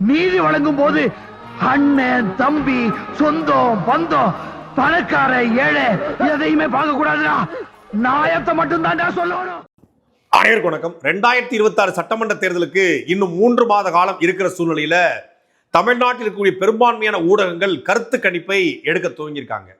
நீதி வழங்கும் போது அண்ணன் தம்பி சொந்தம் பந்தம் பணக்கார ஏழை எதையுமே பார்க்க கூடாதுடா நாயத்தை மட்டும் சொல்லணும். அனைவருக்கும் வணக்கம். ரெண்டாயிரத்தி இருபத்தி ஆறு சட்டமன்ற தேர்தலுக்கு இன்னும் மூன்று மாத காலம் இருக்கிற சூழ்நிலையில தமிழ்நாட்டில் இருக்கக்கூடிய பெரும்பான்மையான ஊடகங்கள் கருத்து கணிப்பை எடுக்க துவங்கியிருக்காங்க.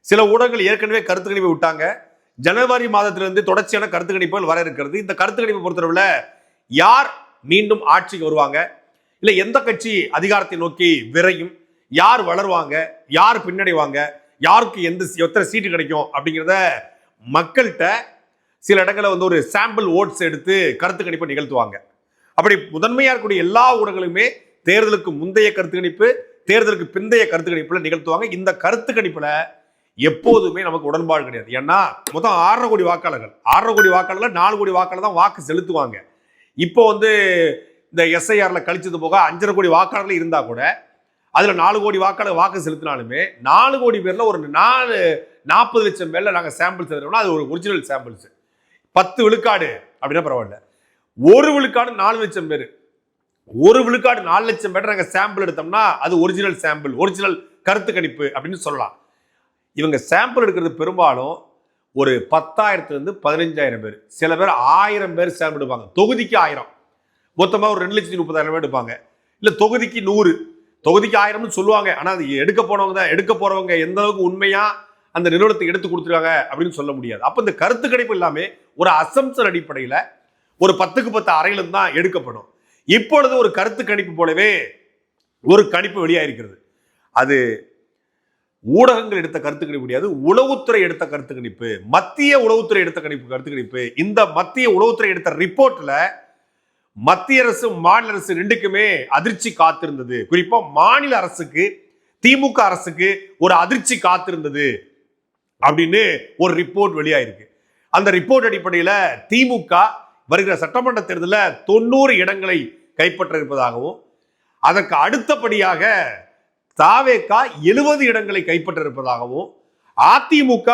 சில ஊடகங்கள் ஏற்கனவே கருத்து கணிப்பை விட்டாங்க. ஜனவரி மாதத்திலிருந்து தொடர்ச்சியான கருத்து கணிப்புகள் வர இருக்கிறது. இந்த கருத்து கணிப்பை பொறுத்தளவில் யார் மீண்டும் ஆட்சிக்கு வருவாங்க? இல்லை எந்த கட்சி அதிகாரத்தை நோக்கி விரையும்? யார் வளருவாங்க? யார் பின்னடைவாங்க? யாருக்கு எந்த எத்தனை சீட்டு கிடைக்கும்? அப்படிங்கிறத மக்கள்கிட்ட சில இடங்களில் வந்து ஒரு சாம்பிள் ஓட்ஸ் எடுத்து கருத்து கணிப்பை நிகழ்த்துவாங்க. அப்படி முதன்மையாக இருக்கக்கூடிய எல்லா ஊடகங்களுமே தேர்தலுக்கு முந்தைய கருத்து கணிப்பு தேர்தலுக்கு பிந்தைய கருத்து கணிப்பில் நிகழ்த்துவாங்க. இந்த கருத்து கணிப்பில் எப்போதுமே நமக்கு உடன்பாடு கிடையாது. ஏன்னா மொத்தம் ஆறரை கோடி வாக்காளர்கள். ஆறரை கோடி வாக்காளர்கள் நாலு கோடி வாக்காளர் தான் வாக்கு செலுத்துவாங்க. இப்போ வந்து இந்த எஸ்ஐஆரில் கழிச்சது போக அஞ்சரை கோடி வாக்காளர்கள் இருந்தால் கூட அதில் நாலு கோடி வாக்காளர் வாக்கு செலுத்தினாலுமே நாலு கோடி பேரில் ஒரு நாலு நாற்பது லட்சம் பேரில் நாங்கள் சாம்பிள்ஸ் எடுத்தோம்னா அது ஒரு ஒரிஜினல் சாம்பிள்ஸ் பத்து விழுக்காடு அப்படின்னா பரவாயில்ல. ஒரு விழுக்காடு நாலு லட்சம் பேர். ஒரு விழுக்காடு நாலு லட்சம் பேர் நாங்கள் சாம்பிள் எடுத்தோம்னா அது ஒரிஜினல் சாம்பிள் ஒரிஜினல் கருத்து கணிப்பு அப்படின்னு சொல்லலாம். இவங்க சாம்பிள் எடுக்கிறது பெரும்பாலும் ஒரு பத்தாயிரத்துலேருந்து பதினஞ்சாயிரம் பேர். சில பேர் ஆயிரம் பேர் சாம்பிள் எடுப்பாங்க. தொகுதிக்கு ஆயிரம். மொத்தமாக ஒரு ரெண்டு லட்சத்தி முப்பதாயிரம் ரூபாய் எடுப்பாங்க. இல்லை தொகுதிக்கு நூறு. தொகுதிக்கு ஆயிரம்னு சொல்லுவாங்க. ஆனால் அது எடுக்க போனவங்க தான். எடுக்க போகிறவங்க எந்த அளவுக்கு உண்மையாக அந்த நிறுவனத்துக்கு எடுத்து கொடுத்துருக்காங்க அப்படின்னு சொல்ல முடியாது. அப்போ இந்த கருத்து கணிப்பு எல்லாமே ஒரு அசம்சன் அடிப்படையில் ஒரு பத்துக்கு பத்து அறையிலும் தான் எடுக்கப்படும். இப்பொழுது ஒரு கருத்து கணிப்பு போலவே ஒரு கணிப்பு வெளியாயிருக்கிறது. அது ஊடகங்கள் எடுத்த கருத்து கணிப்பு முடியாது உளவுத்துறை எடுத்த கருத்து கணிப்பு. மத்திய உளவுத்துறை எடுத்த கணிப்பு கருத்து கணிப்பு. இந்த மத்திய உளவுத்துறை எடுத்த ரிப்போர்ட்டில் மத்திய அரசு மாநில அரசு ரெண்டுக்குமே அதிர்ச்சி காத்திருந்தது. குறிப்பா மாநில அரசுக்கு திமுக அரசுக்கு ஒரு அதிர்ச்சி காத்திருந்தது அப்படின்னு ஒரு ரிப்போர்ட் வெளியாயிருக்கு. அந்த ரிப்போர்ட் அடிப்படையில் திமுக வருகிற சட்டமன்ற தேர்தலில் தொண்ணூறு இடங்களை கைப்பற்ற இருப்பதாகவும் அதற்கு அடுத்தபடியாக தாவேக்கா எழுபது இடங்களை கைப்பற்ற இருப்பதாகவும் அதிமுக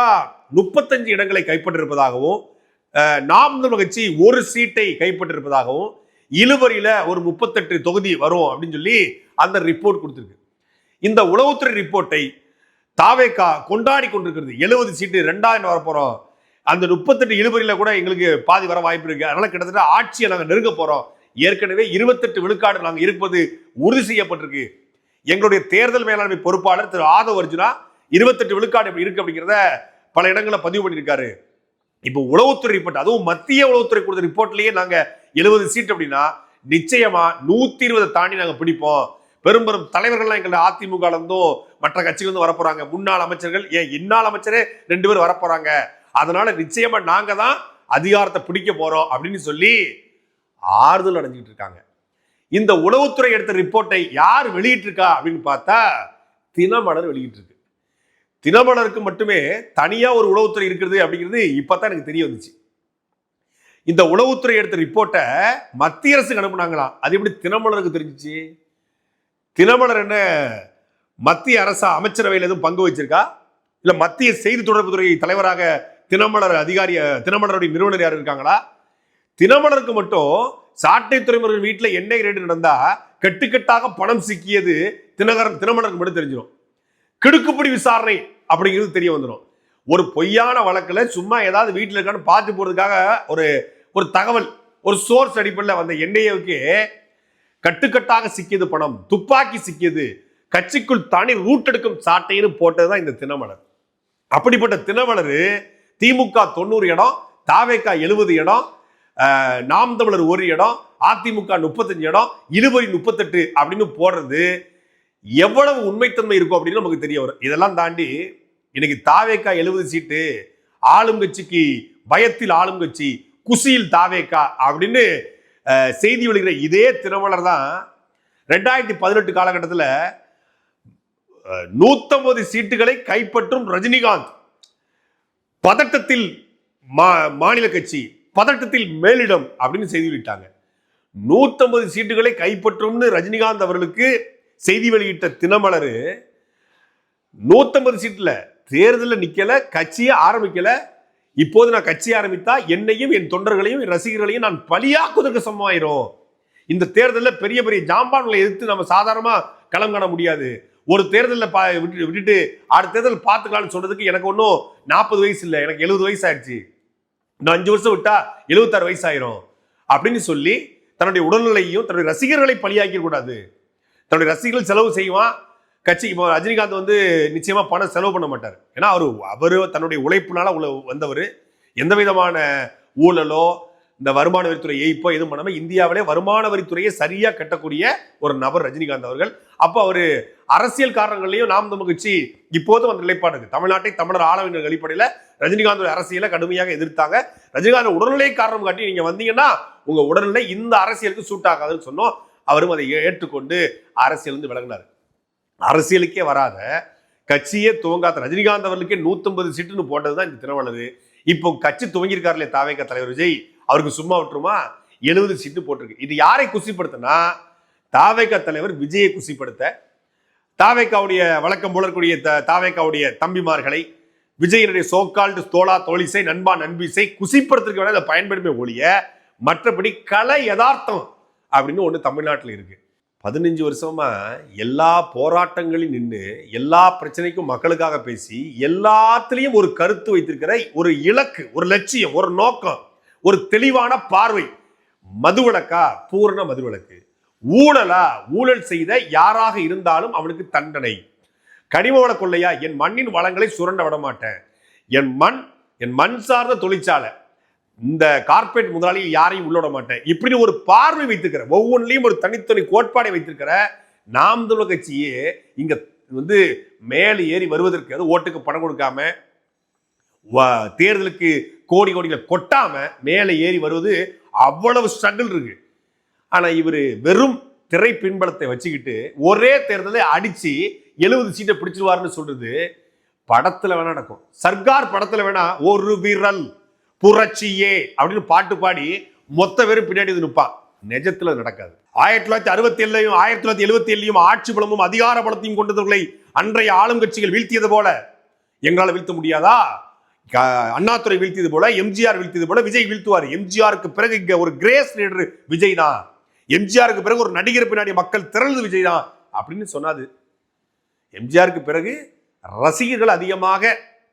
முப்பத்தஞ்சு இடங்களை கைப்பற்றிருப்பதாகவும் நாம் கட்சி ஒரு சீட்டை கைப்பற்றிருப்பதாகவும் இழுபறியில ஒரு முப்பத்தெட்டு தொகுதி வரும் அப்படின்னு சொல்லி அந்த ரிப்போர்ட் கொடுத்துருக்கு. இந்த உளவுத்துறை ரிப்போர்ட்டை தாவேக்கா கொண்டாடி கொண்டிருக்கிறது. எழுபது சீட்டு ரெண்டாயிரம் வர அந்த முப்பத்தெட்டு இழுபறியில் கூட எங்களுக்கு பாதி வர வாய்ப்பு இருக்கு. அதனால கிட்டத்தட்ட ஆட்சியை நாங்கள் நெருங்க போகிறோம் ஏற்கனவே இருபத்தெட்டு விழுக்காடு நாங்கள் இருப்பது உறுதி செய்யப்பட்டிருக்கு. எங்களுடைய தேர்தல் மேலாண்மை பொறுப்பாளர் திரு ஆதவ் அர்ஜுனா இருபத்தெட்டு விழுக்காடு இப்படி இருக்கு அப்படிங்கிறத பல இடங்களில் பதிவு பண்ணியிருக்காரு. இப்போ உளவுத்துறை ரிப்போர்ட் அதுவும் மத்திய உளவுத்துறை கொடுத்த ரிப்போர்ட்லேயே நாங்கள் எழுபது சீட் அப்படின்னா நிச்சயமா நூத்தி இருபதை தாண்டி நாங்க பிடிப்போம். பெரும்பெரும் தலைவர்கள்லாம் எங்களை அதிமுக இருந்தும் மற்ற கட்சிகள் வந்து வரப்போறாங்க. முன்னாள் அமைச்சர்கள் ஏன் இன்னால் அமைச்சரே ரெண்டு பேர் வரப்போறாங்க. அதனால நிச்சயமா நாங்க தான் அதிகாரத்தை பிடிக்க போறோம் அப்படின்னு சொல்லி ஆறுதல் அடைஞ்சிட்டு இருக்காங்க. இந்த உளவுத்துறை எடுத்த ரிப்போர்ட்டை யார் வெளியிட்டிருக்கா அப்படின்னு பார்த்தா தினமலர் வெளியிட்டிருக்கு. தினமலருக்கு மட்டுமே தனியா ஒரு உளவுத்துறை இருக்கிறது அப்படிங்கிறது இப்பதான் எனக்கு தெரிய வந்துச்சு. இந்த உளவுத்துறை எடுத்த ரிப்போர்ட்டை மத்திய அரசுக்கு அனுப்புனாங்களாம் அது எப்படி தினமலருக்கு தெரிஞ்சிச்சு? தினமலர் என்ன மத்திய அரசு அமைச்சரவையில் எதுவும் பங்கு வச்சிருக்கா? இல்ல மத்திய செய்தி தொடர்புத்துறை தலைவராக தினமலர் அதிகாரி தினமலருடைய நிறுவனர் யார் இருக்காங்களா? தினமலருக்கு மட்டும் சாட்டை துறைமுருகன் வீட்டில் எண்ணெய் ரேடு நடந்தா கட்டுக்கட்டாக பணம் சிக்கியது தினகரன் தினமலருக்கு மட்டும் தெரிஞ்சிடும் கிடுக்குப்பிடி விசாரணை அப்படிங்கிறது தெரிய வந்துடும் ஒரு பொய்யான வழக்கில் சும்மா ஏதாவது வீட்டில் இருக்கான்னு பார்த்து போறதுக்காக ஒரு ஒரு தகவல் ஒரு சோர்ஸ் அடிப்படையில் வந்த என்ஐஏவுக்கு கட்டுக்கட்டாக சிக்கியது பணம் துப்பாக்கி சிக்கியது கட்சிக்குள் தனி ரூட் எடுக்கும் சாட்டைன்னு போட்டதுதான் இந்த தினமலர். அப்படிப்பட்ட தினமலர் திமுக தொண்ணூறு இடம் தாவேக்கா எழுபது இடம் நாம் தமிழர் ஒரு இடம் அதிமுக முப்பத்தஞ்சு இடம் இழுபறி முப்பத்தெட்டு அப்படின்னு போடுறது எவ்வளவு உண்மைத்தன்மை இருக்கும் அப்படின்னு நமக்கு தெரிய வரும். இதெல்லாம் தாண்டி இன்னைக்கு தாவேக்கா எழுபது சீட்டு ஆளும் கட்சிக்கு பயத்தில் ஆளும் கட்சி குசியில் தாவேக்கா அப்படின்னு செய்தி வெளிகிற இதே தினமலர் தான் ரெண்டாயிரத்தி பதினெட்டு காலகட்டத்தில் நூத்தம்பது சீட்டுகளை கைப்பற்றும் ரஜினிகாந்த். பதட்டத்தில் மா- மாநில கட்சி பதட்டத்தில் மேலிடம் அப்படின்னு செய்தி வெளியிட்டாங்க. நூத்தம்பது சீட்டுகளை கைப்பற்றும்னு ரஜினிகாந்த் அவர்களுக்கு செய்தி வெளியிட்ட தினமலர் நூத்தம்பது சீட்டில் தேர்தலில் நிற்கலை கட்சியை ஆரம்பிக்கலை இப்போது நான் கட்சி ஆரம்பித்தா என்னையும் என் தொண்டர்களையும் என் ரசிகர்களையும் நான் பலியாக்குவதற்கு சமமாயிரும். இந்த தேர்தலில் பெரிய பெரிய ஜாம்பான்களை எதிர்த்து நம்ம சாதாரணமாக களம் காண முடியாது. ஒரு தேர்தலில் பா விட்டு விட்டுட்டு அடுத்த தேர்தல் பார்த்துக்கலாம்னு சொல்றதுக்கு எனக்கு ஒன்றும் நாற்பது வயசு இல்லை எனக்கு எழுபது வயசு ஆயிடுச்சு. இன்னும் அஞ்சு வருஷம் விட்டா எழுபத்தாறு வயசு ஆயிரும். அப்படின்னு சொல்லி தன்னுடைய உடல்நிலையும் தன்னுடைய ரசிகர்களை பலியாக்கிடக்கூடாது. தன்னுடைய ரசிகர்கள் செலவு செய்வான் கட்சி இப்போ ரஜினிகாந்த் வந்து நிச்சயமா பணம் செலவு பண்ண மாட்டார். ஏன்னா அவர் அவர் தன்னுடைய உழைப்புனால உள்ள வந்தவர். எந்த விதமான ஊழலோ இந்த வருமான வரித்துறை ஏய்ப்போ எதுவும் பண்ணாம இந்தியாவிலே வருமான வரித்துறையை சரியா கட்டக்கூடிய ஒரு நபர் ரஜினிகாந்த் அவர்கள். அப்போ அவர் அரசியல் காரணங்களையும் நாம் நம்ம கட்சி இப்போதும் அந்த நிலைப்பாடு தமிழ்நாட்டை தமிழர் ஆள வேண்டும் அடிப்படையில் ரஜினிகாந்த் அரசியலை கடுமையாக எதிர்த்தாங்க. ரஜினிகாந்த் உடல்நிலை காரணம் காட்டி நீங்க வந்தீங்கன்னா உங்க உடல்நிலை இந்த அரசியலுக்கு சூட் ஆகாதுன்னு சொன்னோம். அவரும் அதை ஏற்றுக்கொண்டு அரசியல் இருந்து விலகினார். அரசியலுக்கே வராத கட்சியே துவங்காத ரஜினிகாந்த் அவர்களுக்கே நூத்தம்பது சீட்டுன்னு போட்டதுதான் இந்த திருவள்ளது இப்போ கட்சி துவங்கியிருக்காருலே தாவேக தலைவர் விஜய் அவருக்கு சும்மா விட்டுருமா? எழுபது சீட்டு போட்டிருக்கு. இது யாரை குசிப்படுத்தினா? தாவேக தலைவர் விஜயை குசிப்படுத்த. தாவேக்காவுடைய வழக்கம் போல இருக்கக்கூடிய த- தாவேக்காவுடைய தம்பிமார்களை விஜயனுடைய சோக்கால்டு தோளா தோழிசை நண்பா நண்பிசை குசிப்படுத்துறதுக்கு வேணா அதை பயன்படுமே ஒழிய மற்றபடி கலை யதார்த்தம் அப்படின்னு ஒன்று தமிழ்நாட்டில் இருக்குது பதினஞ்சு வருஷமா எல்லா போராட்டங்களையும் நின்று எல்லா பிரச்சனைக்கும் மக்களுக்காக பேசி எல்லாத்துலேயும் ஒரு கருத்து வைத்திருக்கிற ஒரு இலக்கு ஒரு லட்சியம் ஒரு நோக்கம் ஒரு தெளிவான பார்வை. மதுவிலக்கா பூரண மதுவிலக்கு ஊழலா? ஊழல் செய்த யாராக இருந்தாலும் அவனுக்கு தண்டனை. கனிம வள கொள்ளையா? என் மண்ணின் வளங்களை சுரண்ட விட மாட்டேன் என் மண் என் மண் சார்ந்த தொழிற்சாலை. இந்த கார்பரேட் முதலாளி யாரையும் உள்ள விட மாட்டேன். இப்படி ஒரு பார்வை வைத்திருக்கிற ஒவ்வொன்றிலையும் ஒரு தனித்தனி கோட்பாடை வைத்திருக்கிற நாம் தமிழர் கட்சியே இங்க வந்து மேலே ஏறி வருவதற்கு அது ஓட்டுக்கு பணம் கொடுக்காம வ- தேர்தலுக்கு கோடி கோடிகளை கொட்டாம மேலே ஏறி வருவது அவ்வளவு ஸ்ட்ரகிள் இருக்கு. ஆனா இவர் வெறும் திரை பின்பலத்தை வச்சுக்கிட்டு ஒரே தேர்தலை அடிச்சு எழுபது சீட்டை பிடிச்சிருவாருன்னு சொல்றது படத்துல வேணா நடக்கும். சர்க்கார் படத்துல வேணா ஒரு விரல். புரட்சியே அப்படின்னு பாட்டு பாடி மொத்த பேரும் பின்னாடி வந்து நிற்பான் நிஜத்துல நடக்காது. ஆயிரத்தி தொள்ளாயிரத்தி அறுபத்தி ஏழுலையும் ஆயிரத்தி தொள்ளாயிரத்தி எழுபத்தி ஏழுலையும் ஆட்சி பலமும் அதிகார பலத்தையும் கொண்டவர்களை அன்றைய ஆளும் கட்சிகள் வீழ்த்தியது போல. எங்களால் வீழ்த்த முடியாதா? அண்ணாதுறை அண்ணாதுரை வீழ்த்தியது போல எம்ஜிஆர் வீழ்த்தியது போல விஜய் வீழ்த்துவார். எம்ஜிஆருக்கு பிறகு இங்க ஒரு கிரேஸ் லீடர் விஜய் தான். எம்ஜிஆருக்கு பிறகு ஒரு நடிகர் பின்னாடி மக்கள் திரள்து விஜய் தான். அப்படின்னு சொன்னாது. எம்ஜிஆருக்கு பிறகு ரசிகர்கள் அதிகமாக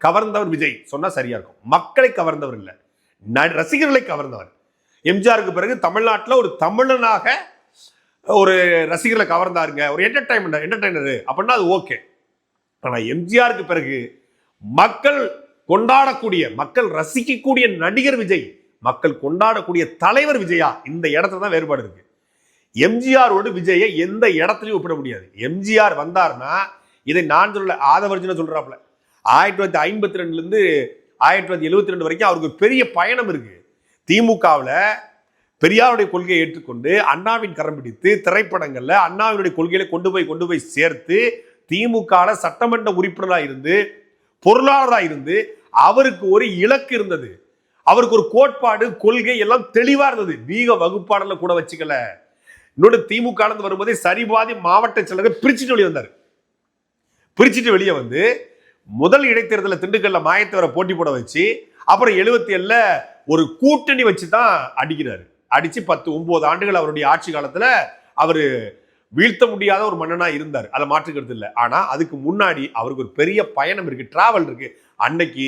கவர்ந்தவர் விஜய். சொன்னா சரியா இருக்கும். மக்களை கவர்ந்தவர் இல்லை. ரசிகர்களை கவர்ந்தவர். எம்ஜிஆருக்கு பிறகு தமிழ்நாட்டில் ஒரு தமிழனாக ஒரு ரசிகர்களை கவர்ந்தாருங்க. ஒரு என்டர்டைன்மெண்ட் என்டர்டைனர் அப்படின்னா அது ஓகே. ஆனால் எம்ஜிஆருக்கு பிறகு மக்கள் கொண்டாடக்கூடிய மக்கள் ரசிக்கக்கூடிய நடிகர் விஜய் மக்கள் கொண்டாடக்கூடிய தலைவர் விஜயா இந்த இடத்துல தான் வேறுபாடு இருக்கு. எம்ஜிஆரோடு விஜயை எந்த இடத்துலையும் ஒப்பிட முடியாது. எம்ஜிஆர் வந்தார்னா இதை நான் சொல்லல ஆதவர்ஜுன சொல்றாப்ல ஆயிரத்தி தொள்ளாயிரத்தி ஐம்பத்தி ரெண்டுலேருந்து ஆயிரத்தி தொள்ளாயிரத்தி எழுபத்தி ரெண்டு வரைக்கும் அவருக்கு பெரிய பயணம் இருக்குது திமுகவில் பெரியாருடைய கொள்கையை ஏற்றுக்கொண்டு அண்ணாவின் கரம் பிடித்து திரைப்படங்களில் அண்ணாவினுடைய கொள்கையில கொண்டு போய் கொண்டு போய் சேர்த்து திமுகவில் சட்டமன்ற உறுப்பினராக இருந்து பொருளாளராக இருந்து அவருக்கு ஒரு இலக்கு இருந்தது. அவருக்கு ஒரு கோட்பாடு கொள்கை எல்லாம் தெளிவாக இருந்தது. வீக வகுப்பாளர்ல கூட வச்சுக்கல. இன்னொன்று திமுக வரும்போதே சரிபாதி மாவட்ட செயலரை பிரிச்சுட்டு வெளியே வந்தார். பிரிச்சுட்டு வெளியே வந்து முதல் இடைத்தேர்தலில் திண்டுக்கல்ல மாயத்தவரை போட்டி போட வச்சு அப்புறம் எழுபத்தி ஏழில் ஒரு கூட்டணி வச்சு தான் அடிக்கிறாரு. அடித்து பத்து ஒம்பது ஆண்டுகள் அவருடைய ஆட்சி காலத்தில் அவர் வீழ்த்த முடியாத ஒரு மன்னனாக இருந்தார். அதை மாற்றுக்கிறது இல்லை. ஆனால் அதுக்கு முன்னாடி அவருக்கு ஒரு பெரிய பயணம் இருக்குது ட்ராவல் இருக்குது அன்னைக்கு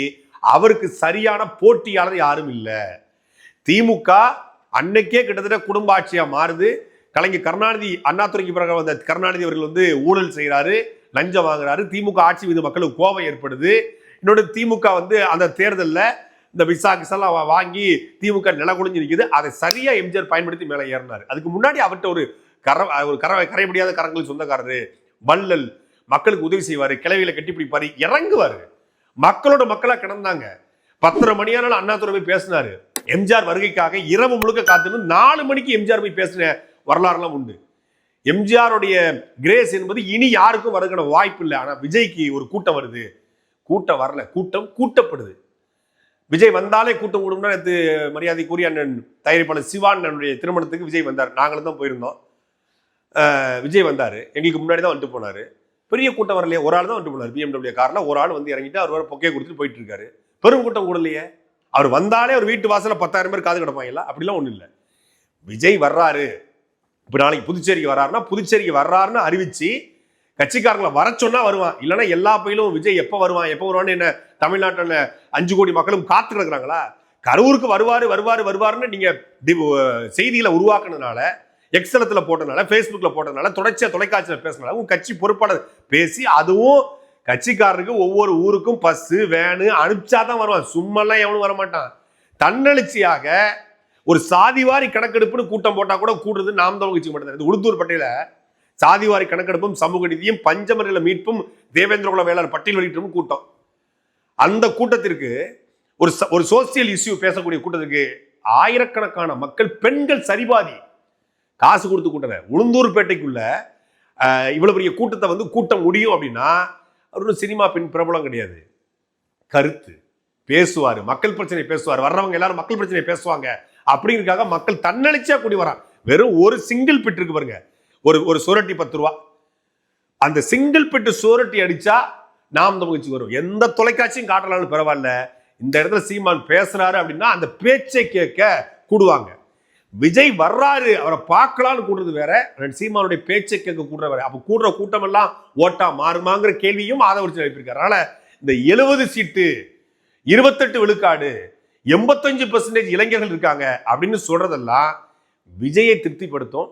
அவருக்கு சரியான போட்டியாளர் யாரும் இல்லை. திமுக அன்னைக்கே கிட்டத்தட்ட குடும்ப ஆட்சியாக மாறுது. கலைஞர் கருணாநிதி அண்ணாதுரைக்கு பிறகு வந்த கருணாநிதி அவர்கள் வந்து ஊழல் செய்கிறாரு லஞ்சம் வாங்குறாரு. திமுக ஆட்சி மீது மக்களுக்கு கோபம் ஏற்படுது. இன்னொரு திமுக வந்து அந்த தேர்தலில் இந்த விசா கிசாலாம் வாங்கி திமுக நிலகுலைஞ்சு நிற்குது அதை சரியா எம்ஜிஆர் பயன்படுத்தி மேலே ஏறினார். அதுக்கு முன்னாடி அவர்கிட்ட ஒரு கர ஒரு கரை கரை முடியாத கரங்கள் சொந்தக்காரரு வள்ளல். மக்களுக்கு உதவி செய்வார் கிளவியில கட்டி பிடிப்பாரு இறங்குவார். மக்களோட மக்களாக கிடந்தாங்க. பத்தரை மணியானாலும் அண்ணாதுரை போய் பேசினாரு. எம்ஜிஆர் வருகைக்காக இரவு முழுக்க காத்துன்னு நாலு மணிக்கு எம்ஜிஆர் போய் பேசின வரலாறுலாம் உண்டு. எம்ஜிஆருடைய கிரேஸ் என்பது இனி யாருக்கும் வருகிற வாய்ப்பு இல்லை. ஆனால் விஜய்க்கு ஒரு கூட்டம் வருது. கூட்டம் வரல. கூட்டம் கூட்டப்படுது. விஜய் வந்தாலே கூட்டம் கூடும்னா நேற்று மரியாதைக்குரிய அண்ணன் தயாரிப்பாளர் சிவானனுடைய திருமணத்துக்கு விஜய் வந்தார். நாங்களும் தான் போயிருந்தோம். விஜய் வந்தார். எங்களுக்கு முன்னாடி தான் வந்துட்டு போனார். பெரிய கூட்டம் வரலையே. ஒரு ஆள் தான் வந்துட்டு போனார். பிஎம்டபிள்யூ காரில் ஒரு ஆள் வந்து இறங்கிட்டு அவர் வர பொக்கையை கொடுத்துட்டு போயிட்டு இருக்காரு. பெரும் கூட்டம் கூட இல்லையே அவர் வந்தாலே அவர் வீட்டு வாசலில் பத்தாயிரம் பேர் காது கிடப்பாங்களா? அப்படிலாம் ஒன்றும் இல்லை. விஜய் வர்றாரு. இப்போ நாளைக்கு புதுச்சேரிக்கு வர்றாருன்னா புதுச்சேரிக்கு வர்றாருன்னு அறிவிச்சு கட்சிக்காரங்களை வர சொன்னா வருவான். இல்லைன்னா எல்லா பயிலும் விஜய் எப்போ வருவான் எப்போ வருவான்னு என்ன தமிழ்நாட்டில் அஞ்சு கோடி மக்களும் காத்து கிடக்குறாங்களா? கரூருக்கு வருவாரு வருவார் வருவாருன்னு நீங்க டி- செய்திகளை உருவாக்குனதுனால எக்ஸலத்தில் போட்டனால ஃபேஸ்புக்கில் போட்டதுனால தொடர்ச்சியாக தொலைக்காட்சியில் பேசினால உங்கள் கட்சி பொறுப்பாளர் பேசி அதுவும் கட்சிக்காரருக்கு ஒவ்வொரு ஊருக்கும் பஸ்ஸு வேனு அனுப்பிச்சா தான் வருவான். சும்மாலாம் எவனும் வர மாட்டான் தன்னெழுச்சியாக ஒரு சாதிவாரி கணக்கெடுப்புன்னு கூட்டம் போட்டா கூட கூடுறது நாம் தான் கட்சி மட்டும் இது உளுத்தூர் பட்டியல சாதிவாரி கணக்கெடுப்பும் சமூக நீதியும் பஞ்சமரில மீட்பும் தேவேந்திரகுல வேளாண் பட்டியல் வெளியிட்டும் கூட்டம். அந்த கூட்டத்திற்கு ஒரு ச- ஒரு சோசியல் இஷ்யூ பேசக்கூடிய கூட்டத்திற்கு ஆயிரக்கணக்கான மக்கள் பெண்கள் சரிபாதி காசு கொடுத்து கூட்டுற உளுந்தூர்பேட்டைக்குள்ள அஹ், இவ்வளவு பெரிய கூட்டத்தை வந்து கூட்டம் முடியும் அப்படின்னா அவர் சினிமா பின் பிரபலம் கிடையாது. கருத்து பேசுவார் மக்கள் பிரச்சனை பேசுவார். வர்றவங்க எல்லாரும் மக்கள் பிரச்சனை பேசுவாங்க. அப்படிங்கிறதுக்காக மக்கள் தன்னெழுச்சியா கூடி வரான் வெறும் ஒரு சிங்கிள் பிட் இருக்கு பாருங்க. ஒரு ஒரு சுரட்டி பத்து ரூபா. அந்த சிங்கிள் பிட்டு சுரட்டி அடிச்சா நாம் தமிழ்ச்சி வரும். எந்த தொலைக்காட்சியும் காட்டலாம்னு பரவாயில்ல. இந்த இடத்துல சீமான் பேசுறாரு அப்படின்னா அந்த பேச்சை கேட்க கூடுவாங்க. விஜய் வர்றாரு அவரை பார்க்கலாம்னு கூடுறது வேற. சீமானுடைய பேச்சை கேட்க கூடுற வேற. அப்ப கூடுற கூட்டம் எல்லாம் ஓட்டா மாறுமாங்கிற கேள்வியும் ஆதவரிச்சு எழுப்பியிருக்காரு. அதனால இந்த எழுபது சீட்டு இருபத்தெட்டு விழுக்காடு எண்பத்தஞ்சு பெர்சன்டேஜ் இளைஞர்கள் இருக்காங்க அப்படின்னு சொல்றதெல்லாம் விஜயை திருப்திப்படுத்தும்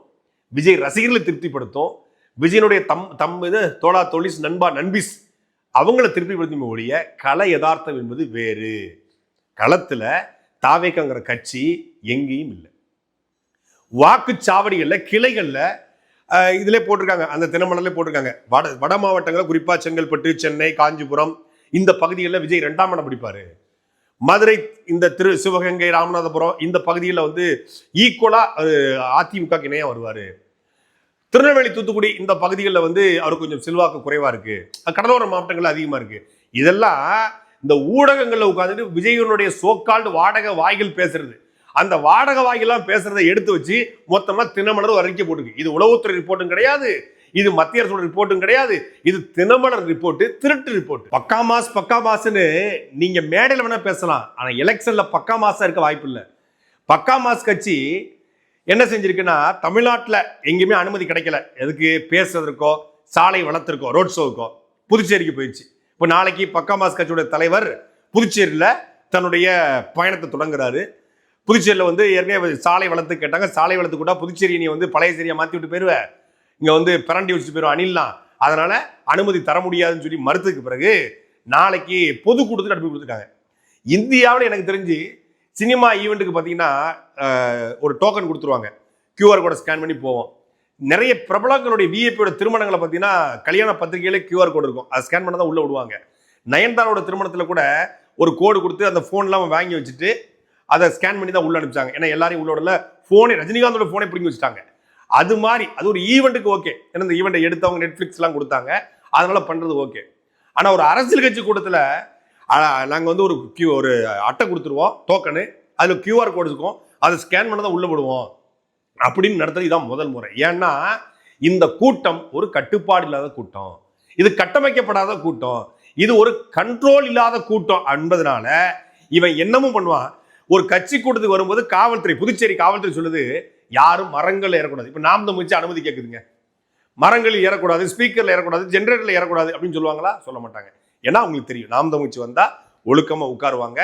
விஜய் ரசிகர்களை திருப்திப்படுத்தும் விஜயனுடைய தம் தம் இது தோழா தொழிஸ் நண்பா நண்பிஸ் அவங்கள திருப்திப்படுத்தும் ஒழிய கலை யதார்த்தம் என்பது வேறு. களத்தில் தாவேக்கங்கிற கட்சி எங்கேயும் இல்லை. வாக்குச்சாவடிகளில் கிளைகளில் இதிலே போட்டிருக்காங்க. அந்த தினமலர்ல போட்டிருக்காங்க. வட வட மாவட்டங்களில் குறிப்பாக செங்கல்பட்டு சென்னை காஞ்சிபுரம் இந்த பகுதிகளில் விஜய் ரெண்டாம் இடம் பிடிப்பாரு. மதுரை இந்த திரு சிவகங்கை ராமநாதபுரம் இந்த பகுதியில் வந்து ஈக்குவலாக அதிமுக இணையாக வருவார். திருநெல்வேலி தூத்துக்குடி இந்த பகுதிகளில் வந்து அவர் கொஞ்சம் செல்வாக்கு குறைவாக இருக்குது கடலோர மாவட்டங்கள் அதிகமாக இருக்குது இதெல்லாம் இந்த ஊடகங்களில் உட்காந்துட்டு விஜயனுடைய சோக்கால்டு வாடகை வாய்கள் பேசுறது. அந்த வாடக வாய்கள்லாம் பேசுறதை எடுத்து வச்சு மொத்தமாக தினமலர் அறிக்கை போட்டுருக்கு. இது உளவுத்துறை ரிப்போர்ட்டும் கிடையாது. இது மத்திய அரசோட ரிப்போர்ட்டும் கிடையாது. இது தினமலர் ரிப்போர்ட்டு திருட்டு ரிப்போர்ட் பக்கா மாஸ் பக்கா மாஸ்னு நீங்க மேடையில் வேணா பேசலாம். ஆனால் எலெக்ஷன்ல பக்கா மாசா இருக்க வாய்ப்பு இல்லை. பக்கா மாஸ் கட்சி என்ன செஞ்சிருக்குன்னா தமிழ்நாட்டில் எங்கேயுமே அனுமதி கிடைக்கல. எதுக்கு? பேசுறதுக்கோ சாலை வளர்த்துருக்கோ ரோட் ஷோவுக்கோ புதுச்சேரிக்கு போயிடுச்சு. இப்போ நாளைக்கு பக்கா மாஸ் கட்சியோட தலைவர் புதுச்சேரியில் தன்னுடைய பயணத்தை தொடங்குறாரு. புதுச்சேரியில் வந்து ஏற்கனவே சாலை வளர்த்து கேட்டாங்க. சாலை வளர்த்து கூட புதுச்சேரி நீ வந்து பழைய சேரியை மாற்றி விட்டு போயிடுவேன் இங்கே வந்து பிரண்டி வச்சுட்டு போயிடும் அணில்லாம். அதனால அனுமதி தர முடியாதுன்னு சொல்லி மறுத்ததுக்கு பிறகு நாளைக்கு பொதுக்கூட்டத்துக்கு அனுப்பி கொடுத்துருக்காங்க. இந்தியாவில் எனக்கு தெரிஞ்சு சினிமா ஈவெண்ட்டுக்கு பார்த்தீங்கன்னா ஒரு டோக்கன் கொடுத்துருவாங்க. கியூஆர் கோடை ஸ்கேன் பண்ணி போவோம். நிறைய பிரபலங்களுடைய விஐபியோட திருமணங்களை பார்த்தீங்கன்னா கல்யாண பத்திரிகையில கியூஆர் கோடு இருக்கும். அதை ஸ்கேன் பண்ண தான் உள்ளே விடுவாங்க. நயன்தாரோட திருமணத்தில் கூட ஒரு கோடு கொடுத்து அந்த ஃபோன்லாம் வாங்கி வச்சுட்டு அதை ஸ்கேன் பண்ணி தான் உள்ளே அனுப்பிச்சாங்க. ஏன்னா எல்லாரையும் உள்ளோடல விடல. ஃபோனே ரஜினிகாந்தோட ஃபோனே பிடிங்கி வச்சுட்டாங்க. அது மாதிரி அது ஒரு ஈவெண்ட்டுக்கு ஓகே. ஏன்னா இந்த ஈவெண்ட்டை எடுத்தவங்க நெட்ஃப்ளிக்ஸ்லாம் கொடுத்தாங்க. அதனால பண்ணுறது ஓகே. ஆனால் ஒரு அரசியல் கட்சி கூட்டத்தில் நாங்கள் வந்து ஒரு கியூ ஒரு அட்டை கொடுத்துருவோம் டோக்கனு அதில் கியூஆர் கோடு இருக்கும். அதை ஸ்கேன் பண்ண தான் உள்ளே விடுவோம் அப்படின்னு நடத்துறது இதான் முதல் முறை. ஏன்னா இந்த கூட்டம் ஒரு கட்டுப்பாடு இல்லாத கூட்டம். இது கட்டமைக்கப்படாத கூட்டம். இது ஒரு கண்ட்ரோல் இல்லாத கூட்டம் என்பதனால இவன் என்னமும் பண்ணுவான். ஒரு கட்சி கூட்டத்துக்கு வரும்போது காவல்துறை புதுச்சேரி காவல்துறை சொல்லுது யாரும் மரங்கள் ஏறக்கூடாது. இப்போ நாம் தமிழ்ச்சி அனுமதி கேட்குதுங்க மரங்கள் ஏறக்கூடாது ஸ்பீக்கரில் ஏறக்கூடாது ஜென்ரேட்டரில் ஏறக்கூடாது அப்படின்னு சொல்லுவாங்களா? சொல்ல மாட்டாங்க. ஏன்னா அவங்களுக்கு தெரியும். நாம் தமிழ்ச்சி வந்தால் ஒழுக்கமாக உட்காருவாங்க.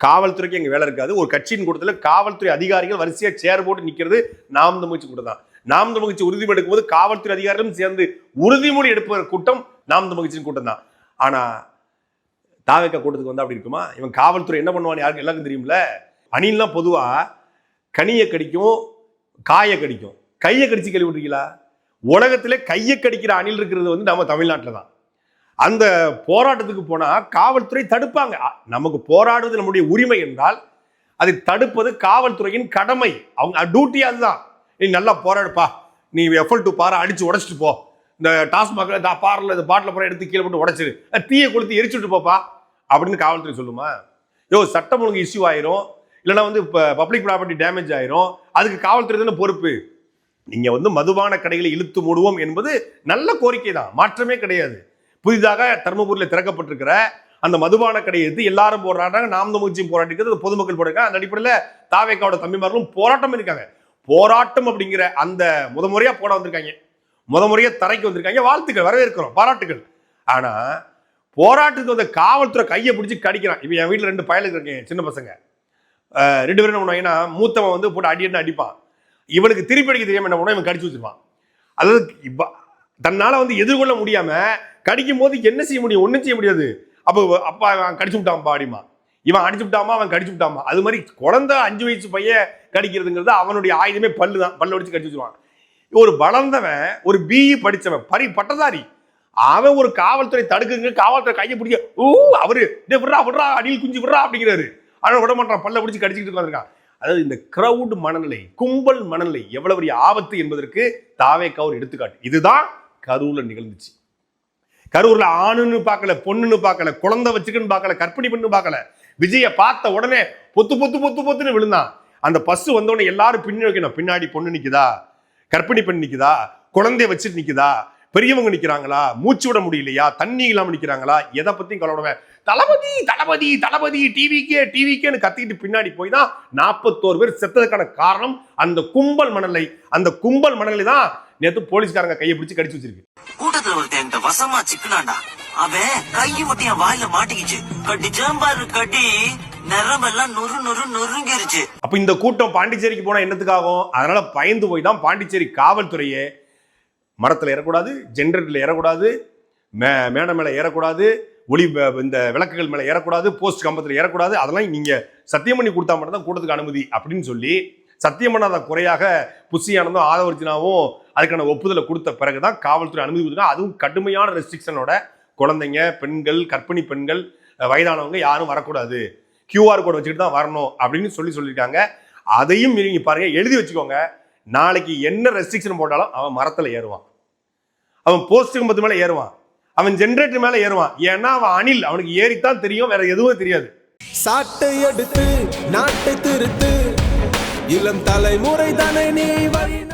காவல்துறைக்கு எங்கள் வேலை இருக்காது. ஒரு கட்சியின் கூட்டத்தில் காவல்துறை அதிகாரிகள் வரிசையாக சேர் போட்டு நிற்கிறது நாம் தமிழ்ச்சி கூட தான். நாம் தமிழ்ச்சி உறுதிமொழி எடுக்கும்போது காவல்துறை அதிகாரிகளும் சேர்ந்து உறுதிமொழி எடுப்ப கூட்டம் நாம் தமிழ்ச்சியின் கூட்டம் தான். ஆனால் தாவேக்கா கூட்டத்துக்கு வந்தால் அப்படி இருக்குமா? இவன் காவல்துறை என்ன பண்ணுவான்னு யாருக்கு எல்லாருக்கும் தெரியும்ல? அணிலாம் பொதுவாக கனியை கடிக்கும் காயை கடிக்கும். கையை கடிச்சு கேள்விப்பட்டிருக்கீங்களா? உலகத்திலே கையை கடிக்கிற அணில் இருக்கிறது வந்து நம்ம தமிழ்நாட்டில் தான். அந்த போராட்டத்துக்கு போனால் காவல்துறை தடுப்பாங்க. நமக்கு போராடுவது நம்முடைய உரிமை என்றால் அதை தடுப்பது காவல்துறையின் கடமை. அவங்க டியூட்டி அதுதான். நீ நல்லா போராடுப்பா. நீ எஃபல் டு பாறை அடிச்சு உடச்சிட்டு போ. இந்த டாஸ்மாக்ல பாரில் இந்த பாட்டில் பூரா எடுத்து கீழே போட்டு உடச்சிடு தீயை கொளுத்தி எரிச்சுட்டு போப்பா. அப்படின்னு காவல்துறை சொல்லுமா? யோ சட்டம் ஒழுங்கு இஷ்யூ ஆயிரும். இல்லைன்னா வந்து இப்போ பப்ளிக் ப்ராப்பர்ட்டி டேமேஜ் ஆயிரும். அதுக்கு காவல்துறை தானே பொறுப்பு. நீங்க வந்து மதுபான கடைகளை இழுத்து மூடுவோம் என்பது நல்ல கோரிக்கை தான். மாற்றமே கிடையாது. புதிதாக தருமபுரியில் திறக்கப்பட்டிருக்கிற அந்த மதுபான கடையை எடுத்து எல்லாரும் போராடுறாங்க. நாம் தமிழ்ச்சியும் போராட்டிக்கிறது பொதுமக்கள் போராடுறாங்க அந்த அடிப்படையில் தாவேக்காவோட தம்பிமார்களும் போராட்டம் இருக்காங்க போராட்டம் அப்படிங்கிற அந்த முத முறையாக போட வந்திருக்காங்க. முத முறையாக தரைக்கு வந்திருக்காங்க. வாழ்த்துக்கள் வரவேற்கிறோம். பாராட்டுகள் ஆனால் போராட்டத்துக்கு வந்த காவல்துறை கையை பிடிச்சி கடிக்கிறான். இப்போ என் வீட்டில் ரெண்டு பயலுக்கு இருக்கேன் சின்ன பசங்க. ரெண்டு பேரும் என்ன பண்ணுவாங்கன்னா மூத்தவன் வந்து போட்டு அடின்னு அடிப்பான். இவனுக்கு திருப்பி அடிக்க தெரியாம என்ன பண்ணுவான் இவன் கடிச்சு வச்சிருப்பான். அதாவது இப்போ தன்னால வந்து எதிர்கொள்ள முடியாம கடிக்கும் போது என்ன செய்ய முடியும் ஒன்றும் செய்ய முடியாது. அப்போ அப்பா அவன் கடிச்சு விட்டான்ப்பா அடிமா இவன் அடிச்சு விட்டாமா அவன் கடிச்சு விட்டாமா. அது மாதிரி குழந்தை அஞ்சு வயசு பையன் கடிக்கிறதுங்கிறது அவனுடைய ஆயுதமே பல்லு தான். பல்லு அடிச்சு கடிச்சு வச்சிருவான். ஒரு வளர்ந்தவன் ஒரு பிஇ படிச்சவன் பரி பட்டதாரி. அவன் ஒரு காவல்துறை தடுக்குங்க காவல்துறை கையை பிடிக்க ஊ அவரு டேய் விட்றா விட்றா அடியில் குஞ்சு விட்றா அப்படிங்கிறாரு. ஆனால் விட மாட்டான் பல்ல பிடிச்சி கடிச்சிக்கிட்டு உட்காந்துருக்கான் அதாவது இந்த கிரவுட் மனநிலை கும்பல் மனநிலை எவ்வளவு பெரிய ஆபத்து என்பதற்கு தாவே கவுர் எடுத்துக்காட்டு. இதுதான் கரூர்ல நிகழ்ந்துச்சு. கரூர்ல ஆணுன்னு பார்க்கல பொண்ணுன்னு பார்க்கல குழந்தை வச்சுக்குன்னு பார்க்கல கற்பிணி பண்ணு பார்க்கல. விஜய பார்த்த உடனே பொத்து பொத்து பொத்து பொத்துன்னு விழுந்தான். அந்த பஸ் வந்தோடனே எல்லாரும் பின்னாடி வைக்கணும் பின்னாடி பொண்ணு நிக்குதா? கற்பிணி பெண் நிக்குதா? குழந்தைய வச்சுட்டு நிக்குதா? பெரியவங்க நிக்கிறாங்களா? மூச்சு விட முடியலையா? தண்ணி இல்லாம நிக்கிறாங்களா? எதை பத்தியும் கவலைப்படுவேன் தளபதி தளபதி தளபதி டிவிக்கே டிவிக்கேன்னு கத்திக்கிட்டு பின்னாடி போய் தான் நாற்பத்தோரு பேர் செத்ததுக்கான காரணம் அந்த கும்பல் மணலை. அந்த கும்பல் மணலை தான் நேத்து போலீஸ்காரங்க கையை பிடிச்சு கடிச்சு வச்சிருக்கு. கூட்டத்துல ஒருத்தன் என்கிட்ட வசமா சிக்கனாண்டா? அவன் கையை ஒட்டி என் வாயில மாட்டிக்கிச்சு. கடிச்சான் பாரு கடி நரம்பெல்லாம் நொறு நொறு நொறுங்கிருச்சு. அப்ப இந்த கூட்டம் பாண்டிச்சேரிக்கு போனா என்னத்துக்காகும்? அதனால பயந்து போய் தான் பாண்டிச்சேரி காவல்துறையே மரத்தில் ஏறக்கூடாது ஜென்ரேட்டரில் ஏறக்கூடாது மே மேடை மேலே ஏறக்கூடாது ஒளி இந்த விளக்குகள் மேலே ஏறக்கூடாது போஸ்ட் கம்பத்தில் ஏறக்கூடாது அதெல்லாம் நீங்கள் சத்தியம் பண்ணி கொடுத்தா மட்டும்தான் கூட்டத்துக்கு அனுமதி அப்படின்னு சொல்லி சத்தியம் பண்ணாத குறையாக புஷியானந்தும் ஆதவர்ஜினாவும் அதுக்கான ஒப்புதலை கொடுத்த பிறகு தான் காவல்துறை அனுமதி கொடுத்துருக்காங்க அதுவும் கடுமையான ரெஸ்ட்ரிக்ஷனோட குழந்தைங்க பெண்கள் கற்பிணி பெண்கள் வயதானவங்க யாரும் வரக்கூடாது. கியூஆர் கோட் வச்சுக்கிட்டு தான் வரணும் அப்படின்னு சொல்லி சொல்லியிருக்காங்க. அதையும் நீங்கள் பாருங்க எழுதி வச்சுக்கோங்க. நாளைக்கு என்ன ரெஸ்ட்ரிக்ஷன் போட்டாலும் அவன் மரத்தில் ஏறுவான். அவன் போஸ்ட் கம்பத்து மேல ஏறுவான். அவன் ஜென்ரேட்டர் மேல ஏறுவான். ஏன்னா அவன் அணில். அவனுக்கு ஏறித்தான் தெரியும். வேற எதுவும் தெரியாது. சாட்டை எடுத்து நாட்டை திருத்து. இளம் தலைமுறை தானே நீ வழி